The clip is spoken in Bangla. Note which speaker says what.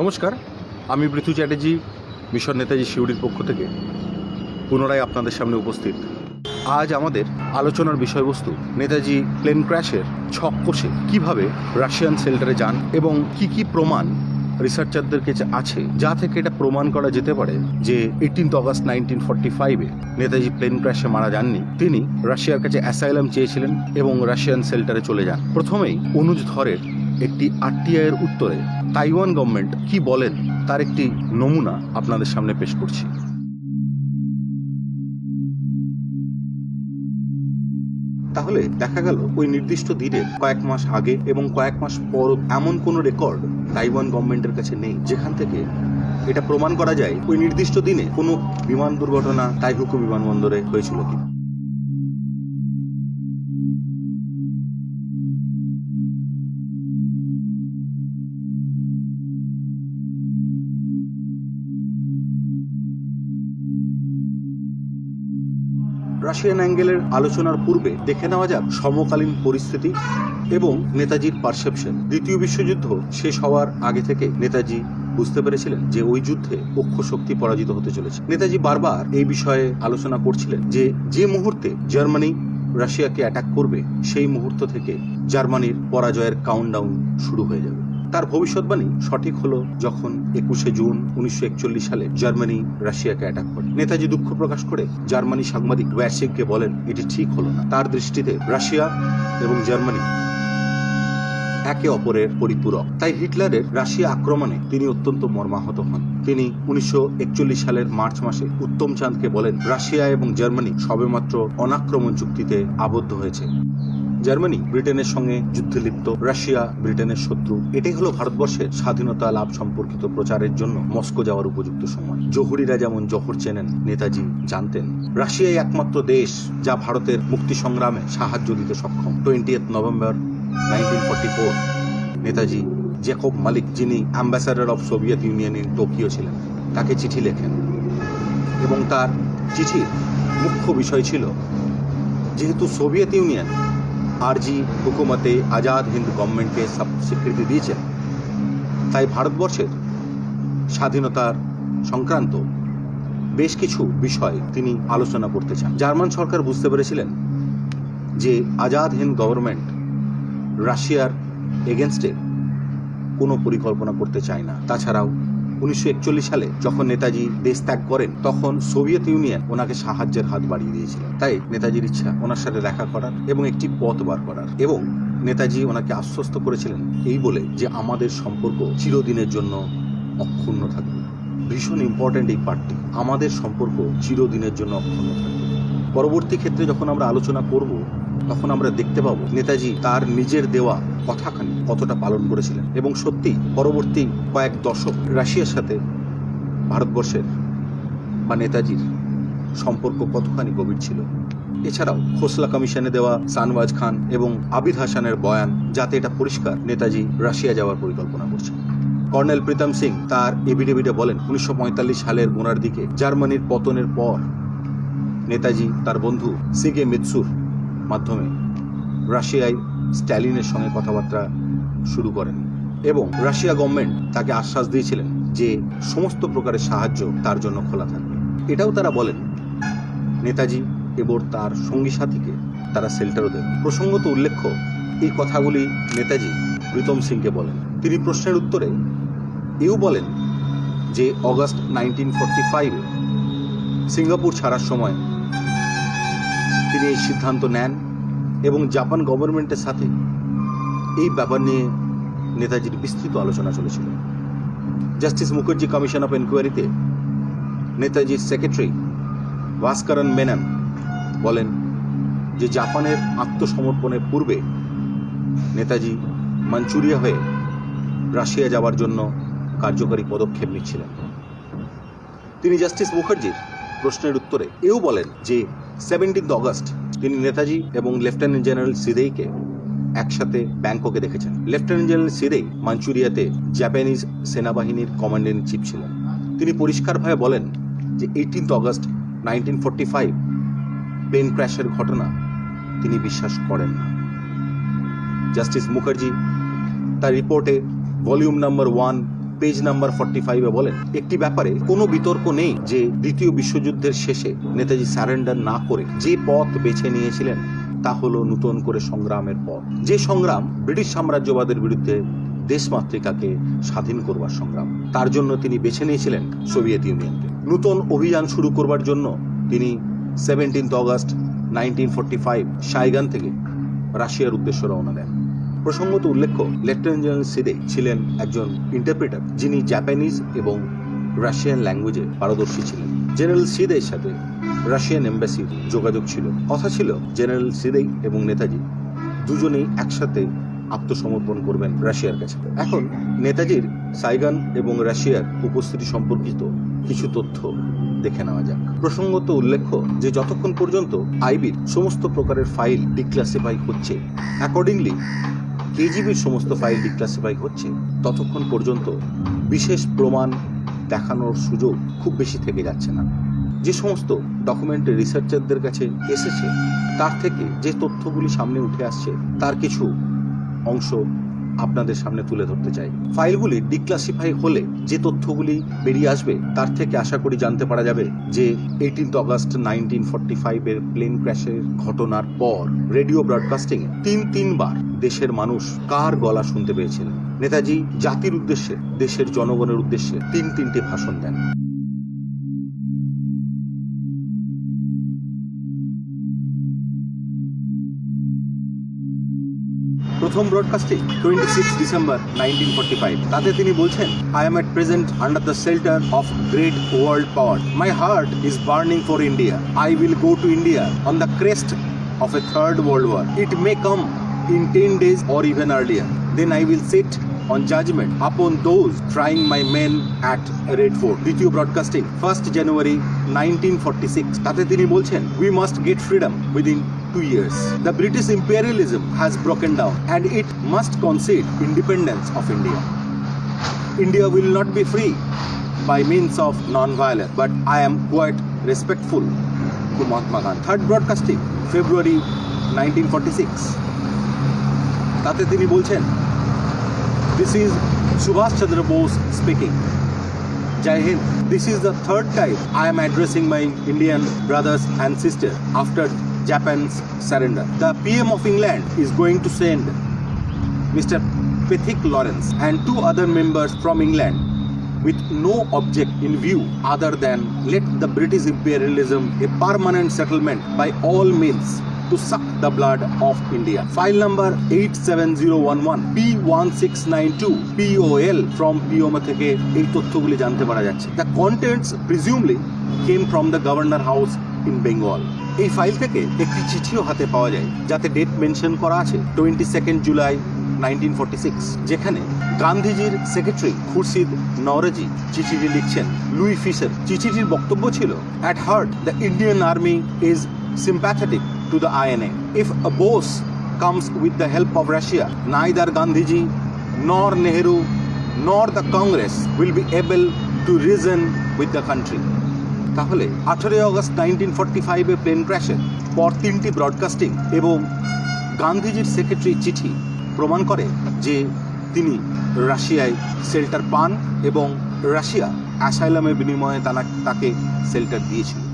Speaker 1: নমস্কার, আমি পৃথু চ্যাটার্জি, মিশন নেতাজি শিউড়ির পক্ষ থেকে। পুনরায় আপনাদের সামনে উপস্থিত। আজ আমাদের আলোচনার বিষয়বস্তু নেতাজি প্লেন ক্র্যাশের ছক কষে কীভাবে রাশিয়ান সেল্টারে যান এবং কি কি প্রমাণ রিসার্চারদের কাছে আছে, যা থেকে এটা প্রমাণ করা যেতে পারে যে এইটিন্থ অগস্ট নাইনটিন ফর্টি ফাইভে নেতাজি প্লেন ক্র্যাশে মারা যাননি, তিনি রাশিয়ার কাছে অ্যাসাইলাম চেয়েছিলেন এবং রাশিয়ান সেল্টারে চলে যান। প্রথমেই অনুজ ধরের একটি আরটিআই এর উত্তরে তাইওয়ান গভর্নমেন্ট কি বলেন, তার একটি নমুনা আপনাদের সামনে পেশ করছি। তাহলে দেখা গেল ওই নির্দিষ্ট দিনের কয়েক মাস আগে এবং কয়েক মাস পর এমন কোনো রেকর্ড তাইওয়ান গভর্নমেন্টের কাছে নেই, যেখান থেকে এটা প্রমাণ করা যায় ওই নির্দিষ্ট দিনে কোনো বিমান দুর্ঘটনা, তাইহুকু বিমানবন্দরে হয়েছিল কি রাশিয়ান অ্যাঙ্গেলের আলোচনার পূর্বে দেখে নেওয়া যাক সমকালীন পরিস্থিতি এবং নেতাজির পারসেপশন দ্বিতীয় বিশ্বযুদ্ধ শেষ হওয়ার আগে থেকে নেতাজি বুঝতে পেরেছিলেন যে ওই যুদ্ধে পক্ষ শক্তি পরাজিত হতে চলেছে। নেতাজি বারবার এই বিষয়ে আলোচনা করছিলেন যে যে মুহূর্তে জার্মানি রাশিয়াকে অ্যাটাক করবে, সেই মুহূর্ত থেকে জার্মানির পরাজয়ের কাউন্টডাউন শুরু হয়ে যাবে। তার ভবিষ্যৎবাণী সঠিক হলো যখন একুশে জুন উনিশশো একচল্লিশ সালে জার্মানি রাশিয়াকে অ্যাটাক করে। নেতাজি দুঃখ প্রকাশ করে জার্মানি সাংবাদিক ওয়ারশিককে বলেন, এটি ঠিক হলো না। তার দৃষ্টিতে রাশিয়া এবং জার্মানি একে অপরের পরিপূরক। তাই হিটলারের রাশিয়া আক্রমণে তিনি অত্যন্ত মর্মাহত হন। তিনি উনিশশো একচল্লিশ সালের মার্চ মাসে উত্তম চাঁদকে বলেন, রাশিয়া এবং জার্মানি সবেমাত্র অনাক্রমণ চুক্তিতে আবদ্ধ হয়েছে। জার্মানি, ব্রিটেনের সঙ্গে যুদ্ধে লিপ্ত রাশিয়া, ব্রিটেনের শত্রু। এটাই হলো ভারতবর্ষের স্বাধীনতা লাভ সম্পর্কিত প্রচারের জন্য মস্কো যাওয়ার উপযুক্ত সময়। জহুরিরা যেমন জহর চেনেন, নেতাজি জানতেন। রাশিয়াই একমাত্র দেশ যা ভারতের মুক্তি সংগ্রামে সাহায্য দিতে সক্ষম। Twenty November nineteen forty four Netaji Jacob Malik, যিনি ambassador of Soviet Union in Tokyo ছিলেন, তাকে চিঠি লেখেন। এবং তার চিঠির মুখ্য বিষয় ছিল, যেহেতু সোভিয়েত ইউনিয়ন আরজি হুকুমতে আজাদ হিন্দ গভর্নমেন্টকে সব স্বীকৃতি দিয়েছেন তাই ভারতবর্ষের স্বাধীনতার সংক্রান্ত বেশ কিছু বিষয় তিনি আলোচনা করতে চান জার্মান সরকার বুঝতে পেরেছিলেন যে আজাদ হিন্দ গভর্নমেন্ট রাশিয়ার এগেনস্টে কোনো পরিকল্পনা করতে চায় না তাছাড়াও উনিশশো একচল্লিশ সালে যখন নেতাজি দেশ ত্যাগ করেন, তখন সোভিয়েত ইউনিয়ন ওনাকে সাহায্যের হাত বাড়িয়ে দিয়েছিল। তাই নেতাজির ইচ্ছা ওনার সাথে দেখা করার এবং একটি পথ বার করার। এবং নেতাজি ওনাকে আশ্বস্ত করেছিলেন এই বলে যে আমাদের সম্পর্ক চিরদিনের জন্য অক্ষুণ্ণ থাকবে। ভীষণ ইম্পর্ট্যান্ট এই পার্টটি আমাদের সম্পর্ক চিরদিনের জন্য অক্ষুণ্ণ থাকবে। পরবর্তী ক্ষেত্রে যখন আমরা আলোচনা করব তখন আমরা দেখতে পাবো নেতাজি তার নিজের দেওয়া কথাখানি কতটা পালন করেছিলেন। এবং সত্যি পরবর্তী কয়েক দশক রাশিয়ার সাথে ভারতবর্ষের বা নেতাজির সম্পর্ক কতখানি গভীর ছিল। এছাড়াও খোসলা কমিশনে দেওয়া সানওয়াজ খান এবং আবিদ হাসানের বয়ান যাতে এটা পরিষ্কার নেতাজি রাশিয়া যাওয়ার পরিকল্পনা করছেন। কর্নেল প্রীতম সিং তার এভিডেভিডে বলেন, উনিশশো পঁয়তাল্লিশ সালের গোড়ার দিকে জার্মানির পতনের পর নেতাজি তার বন্ধু সিগে মিৎসুর মাধ্যমে রাশিয়ায় স্ট্যালিনের সঙ্গে কথাবার্তা শুরু করেন এবং রাশিয়া গভর্নমেন্ট তাকে আশ্বাস দিয়েছিলেন যে সমস্ত প্রকারের সাহায্য তার জন্য খোলা থাকবে। এটাও তারা বলেন, নেতাজি এবং তার সঙ্গী সাথীকে তারা শেল্টারও দেন প্রসঙ্গত উল্লেখ্য, এই কথাগুলি নেতাজি প্রীতম সিংকে বলেন। তিনি প্রশ্নের উত্তরে এও বলেন যে, অগস্ট নাইনটিন ফর্টি ফাইভে সিঙ্গাপুর ছাড়ার সময় তিনি এই সিদ্ধান্ত নেন এবং জাপান গভর্নমেন্টের সাথে এই ব্যাপার নিয়ে নেতাজির বিস্তৃত আলোচনা চলেছিল। জাস্টিস মুখার্জি কমিশন অফ এনকোয়ারিতে নেতাজির সেক্রেটারি ভাস্করন মেনন বলেন যে জাপানের আত্মসমর্পণের পূর্বে নেতাজি মাঞ্চুরিয়া হয়ে রাশিয়া যাওয়ার জন্য কার্যকরী পদক্ষেপ নিচ্ছিলেন। তিনি জাস্টিস মুখার্জির প্রশ্নের উত্তরে এও বলেন যে সেভেন্টিন্থ অগস্ট তিনি নেতাজি এবং লেফটেন্যান্ট জেনারেল সিদেইকে একসাথে ব্যাংককে দেখেছেন। লেফটেন্যান্ট জেনারেল সিদেই মাঞ্চুরিয়াতে জাপানিজ সেনাবাহিনীর কমান্ডার ইন চিফ ছিলেন। তিনি পরিষ্কারভাবে বলেন যে eighteenth August nineteen forty five plane ক্র্যাশের ঘটনা তিনি বিশ্বাস করেন না। জাস্টিস মুখার্জি তার রিপোর্টে volume number one page number forty ফাইভে বলেন, একটি ব্যাপারে কোনো বিতর্ক নেই যে দ্বিতীয় বিশ্বযুদ্ধের শেষে নেতাজি স্যারেন্ডার না করে যে পথ বেছে নিয়েছিলেন তা হলো নতুন করে সংগ্রামের পথ। যে সংগ্রাম ব্রিটিশ সাম্রাজ্যবাদের বিরুদ্ধে দেশমাতৃকাকে স্বাধীন করবার সংগ্রাম, তার জন্য তিনি বেছে নিয়েছিলেন সোভিয়েত ইউনিয়নকে। নতুন অভিযান শুরু করবার জন্য তিনি seventeenth August nineteen forty five Saigon থেকে রাশিয়ার উদ্দেশ্য রওনা দেন। প্রসঙ্গত উল্লেখ্য লেফটেন্যান্ট জেনারেল সিদে ছিলেন একজন ইন্টারপ্রেটার যিনি জাপানিজ এবং রাশিয়ান ল্যাঙ্গুয়েজে পারদর্শী ছিলেন। জেনারেল সিদের সাথে রাশিয়ান এম্বাসির যোগাযোগ ছিল। কথা ছিল জেনারেল সিদেই এবং নেতাজি দুজনেই একসাথে আত্মসমর্পণ করবেন রাশিয়ার কাছে। এখন নেতাজির সাইগান এবং রাশিয়ার উপস্থিতি সম্পর্কিত কিছু তথ্য দেখে নেওয়া যাক। প্রসঙ্গত উল্লেখ্য যে, যতক্ষণ পর্যন্ত আইবির সমস্ত প্রকারের ফাইল ডিক্লাসিফাই হচ্ছে অ্যাকর্ডিংলি কেজিবির সমস্ত ফাইল ডিক্লাসিফাই হচ্ছে, ততক্ষণ পর্যন্ত বিশেষ প্রমাণ দেখানোর সুযোগ খুব বেশি থেকে যাচ্ছে না। যে সমস্ত ডকুমেন্ট রিসার্চারদের কাছে এসেছে, তার থেকে যে তথ্যগুলি সামনে উঠে আসছে, তার কিছু অংশ আপনাদের সামনে তুলে ধরতে চাই। ফাইলগুলি ডিক্লাসিফাই হলে যে তথ্যগুলি বেরিয়ে আসবে, তার থেকে আশা করি জানতে পারা যাবে যে এইটিন্থ অগস্ট নাইনটিন ফর্টি ফাইভের প্লেন ক্র্যাশের ঘটনার পর রেডিও ব্রডকাস্টিং তিন তিনবার দেশের মানুষ কার গলা শুনতে পেয়েছিলেন? নেতাজি, জাতির উদ্দেশ্যে, দেশের জনগণের উদ্দেশ্যে তিন তিনটে ভাষণ দেন। প্রথম broadcasting twenty six December nineteen forty five তাতে তিনি বলছেন I am at present under the shelter of great world power my heart is burning for India I will go to India on the crest of a third world war it may come in 10 days or even earlier. Then I will sit on judgment upon those trying my men at Red Fort. দ্বিতীয় broadcasting first January nineteen forty six তাতে তিনি বলছেন we two years the British imperialism has broken down and it must concede independence of India India will not be free by means of non-violence, but I am quite respectful to Mahatma Gandhi. Third broadcasting, February 1946. তাতে তিনি বলছেন this is Subhas Chandra Bose speaking Jai Hind this is the third time I am addressing my Indian brothers and sister after Japan's surrender the P M of England is going to send mister Pethick Lawrence and two other members from England with no object in view other than let the British imperialism a permanent settlement by all means to suck the blood of India. File number 87011 P1692 POL from POMA থেকে এই তথ্যগুলি জানতে পারা যাচ্ছে। The contents presumably came from the governor house in Bengal এই ফাইল থেকে একটি চিঠিও হাতে পাওয়া যায়, যাতে ডেট মেনশন করা আছে টোয়েন্টি সেকেন্ড জুলাই 1946 যেখানে গান্ধীজির সেক্রেটারি খুরশিদ নওরজি চিঠিটি লিখছেন। লুই ফিশার চিঠিটির বক্তব্য ছিল at heart the Indian army is sympathetic to the INA. If a Bose comes with the help of Russia, neither Gandhiji nor Nehru nor the Congress will be able to reason with the country. তাহলে আঠেরোই আগস্ট নাইনটিন ফর্টি ফাইভে প্লেন ক্র্যাশের পর তিনটি ব্রডকাস্টিং এবং গান্ধীজির সেক্রেটারি চিঠি প্রমাণ করে যে তিনি রাশিয়ায় শেল্টার পান এবং রাশিয়া অ্যাসাইলামের বিনিময়ে তাকে শেল্টার দিয়েছিল